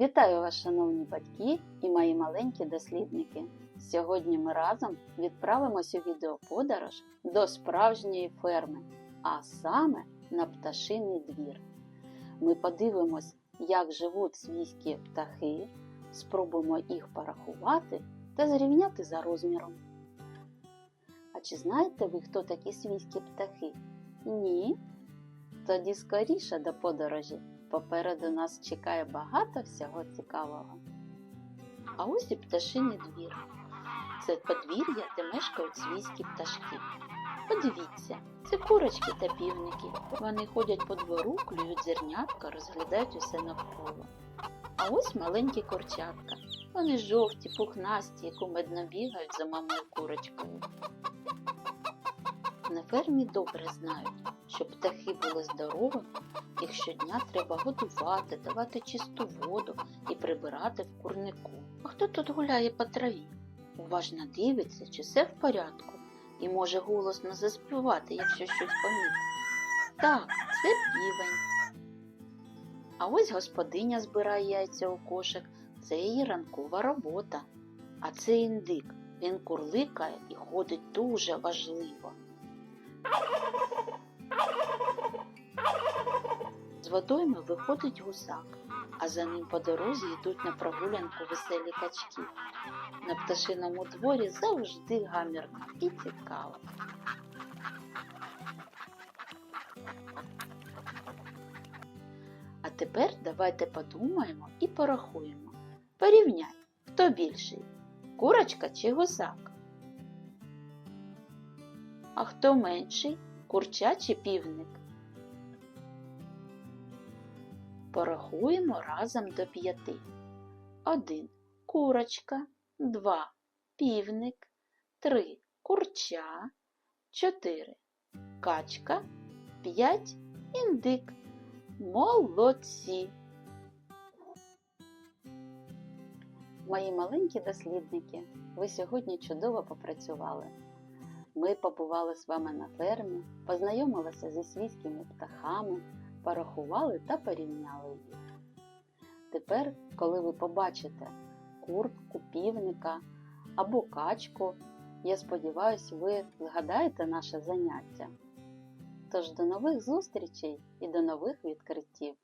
Вітаю вас, шановні батьки і мої маленькі дослідники. Сьогодні ми разом відправимось у відеоподорож до справжньої ферми, а саме на пташиний двір. Ми подивимось, як живуть свійські птахи, спробуємо їх порахувати та зрівняти за розміром. А чи знаєте ви, хто такі свійські птахи? Ні? Тоді скоріше до подорожі. Попереду нас чекає багато всього цікавого. А ось і пташиний двір. Це подвір'я, де мешкають свійські пташки. Подивіться, це курочки та півники. Вони ходять по двору, клюють зернятка, розглядають усе навколо. А ось маленькі курчатка. Вони жовті, пухнасті і кумедно бігають за мамою курочкою. На фермі добре знають, щоб птахи були здоровими, їх щодня треба годувати, давати чисту воду і прибирати в курнику. А хто тут гуляє по траві? Уважно дивиться, чи все в порядку, і може голосно заспівати, якщо щось помітить. Так, це півень. А ось господиня збирає яйця у кошик, це її ранкова робота. А це індик. Він курликає і ходить дуже важливо. З водойми виходить гусак, а за ним по дорозі йдуть на прогулянку веселі качки. На пташиному дворі завжди гамірно і цікаво. А тепер давайте подумаємо і порахуємо. Порівняй, хто більший курочка чи гусак? А хто менший курча чи півник? Порахуємо разом до п'яти. Один курочка, два півник, три курча, чотири качка, п'ять індик. Молодці! Мої маленькі дослідники, ви сьогодні чудово попрацювали. Ми побували з вами на фермі, познайомилися зі свійськими птахами, порахували та порівняли їх. Тепер, коли ви побачите куртку, півника або качку, я сподіваюся, ви згадаєте наше заняття. Тож до нових зустрічей і до нових відкриттів!